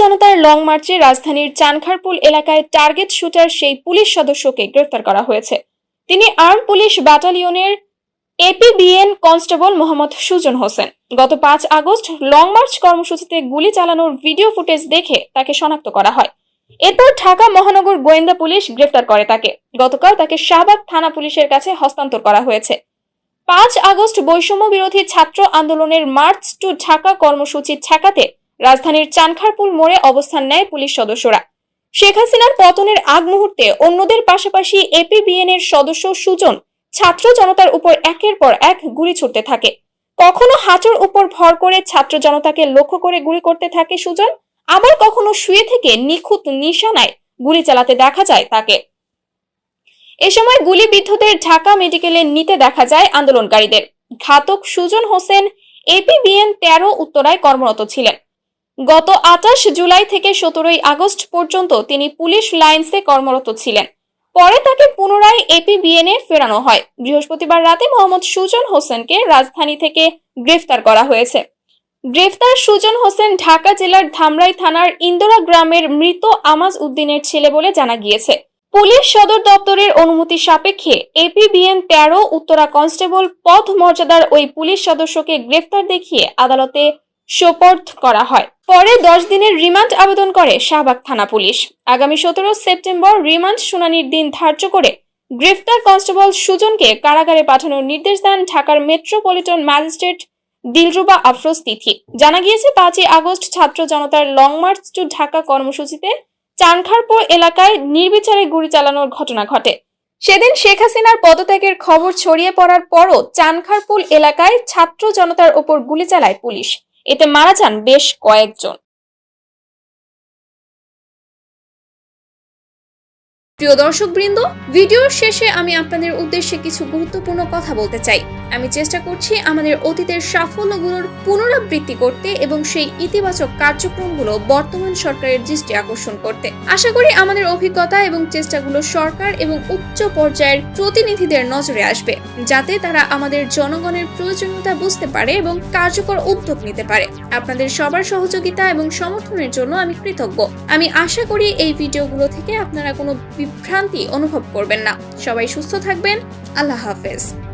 জনতার লং মার্চে রাজধানীর চানখারপুল এলাকায় টার্গেট শুটার সেই পুলিশ সদস্যকে গ্রেফতার করা হয়েছে। তিনি আর্ম পুলিশ ব্যাটালিয়নের এপিবিএন কনস্টেবল মোহাম্মদ সুজন হোসেন। গত পাঁচ আগস্ট লং মার্চ কর্মসূচিতে গুলি চালানোর ভিডিও ফুটেজ দেখে তাকে শনাক্ত করা হয়। এরপর ঢাকা মহানগর গোয়েন্দা পুলিশ গ্রেফতার করে তাকে। গতকাল তাকে শাহবাগ থানা পুলিশের কাছে হস্তান্তর করা হয়েছে। পাঁচ আগস্ট বৈষম্য বিরোধী ছাত্র আন্দোলনের মার্চ টু ঢাকা কর্মসূচি ঠেকাতে রাজধানীর চানখারপুল মোড়ে অবস্থান নেয় পুলিশ সদস্যরা। শেখ হাসিনার পতনের আগ মুহূর্তে অন্যদের পাশাপাশি এপিবিএন এর সদস্য সুজন ছাত্র জনতার উপর একের পর এক গুলি ছুটতে থাকে। কখনো হাঁটুর উপর ভর করে ছাত্র জনতাকে লক্ষ্য করে গুলি করতে থাকে সুজন, আবার কখনো শুয়ে থেকে নিখুঁত নিশানায় গুলি চালাতে দেখা যায় তাকে। এ সময় গুলিবিদ্ধদের ঢাকা মেডিকেলে নিতে দেখা যায় আন্দোলনকারীদের। ঘাতক সুজন হোসেন এপিবিএন তেরো উত্তরায় কর্মরত ছিলেন। গত আঠাশ জুলাই থেকে সতেরোই আগস্ট পর্যন্ত তিনি পুলিশ লাইন্সে কর্মরত ছিলেন। পরে তাকে পুনরায় এপিবিএন ফেরানো হয়। বৃহস্পতিবার রাতে মোহাম্মদ সুজন হোসেনকে রাজধানী থেকে গ্রেফতার করা হয়েছে। গ্রেফতার সুজন হোসেন ঢাকা জেলার ধামরাই থানার ইন্দোরা গ্রামের মৃত আমাজ উদ্দিনের ছেলে বলে জানা গিয়েছে। পুলিশ সদর দপ্তরের অনুমতি সাপেক্ষে এপিবিএন তেরো, উত্তরা কনস্টেবল পদ মর্যাদার ওই পুলিশ সদস্যকে গ্রেফতার দেখিয়ে আদালতে সোপর্দ করা হয়। পরে দশ দিনের রিমান্ড আবেদন করে শাহবাগ থানা পুলিশ। আগামী সতেরো সেপ্টেম্বর রিমান্ড শুনানির দিন ধার্য করে গ্রেফতার কনস্টেবল সুজনকে কারাগারে পাঠানোর নির্দেশ দেন ঢাকার মেট্রোপলিটন ম্যাজিস্ট্রেট দিলরুবা আফরোজ তিথি। জানা গিয়েছে, পাঁচই আগস্ট ছাত্র জনতার লং মার্চ টু ঢাকা কর্মসূচিতে চানখারপুর এলাকায় নির্বিচারে গুলি চালানোর ঘটনা ঘটে। সেদিন শেখ হাসিনার পদত্যাগের খবর ছড়িয়ে পড়ার পরও চানখারপুল এলাকায় ছাত্র জনতার ওপর গুলি চালায় পুলিশ। এতে মারা যান বেশ কয়েকজন। প্রিয় দর্শকবৃন্দ ভিডিওর শেষে আমি আপনাদের উদ্দেশ্যে কিছু গুরুত্বপূর্ণ কথা বলতে চাই। আমি চেষ্টা করছি আমাদের অতীতের সাফল্যগুলোর পুনরাবৃত্তি করতে এবং সেই ইতিবাচক কার্যক্রমগুলো বর্তমান সরকারের দৃষ্টি আকর্ষণ করতে। আশা করি আমাদের অভিজ্ঞতা এবং চেষ্টাগুলো সরকার এবং উচ্চ পর্যায়ের প্রতিনিধিদের নজরে আসবে, যাতে তারা আমাদের জনগণের প্রয়োজনীয়তা বুঝতে পারে এবং কার্যকর উদ্যোগ নিতে পারে। আপনাদের সবার সহযোগিতা এবং সমর্থনের জন্য আমি কৃতজ্ঞ। আমি আশা করি এই ভিডিওগুলো থেকে আপনারা কোনো বিভ্রান্তি অনুভব করবেন না। সবাই সুস্থ থাকবেন। আল্লাহ হাফেজ।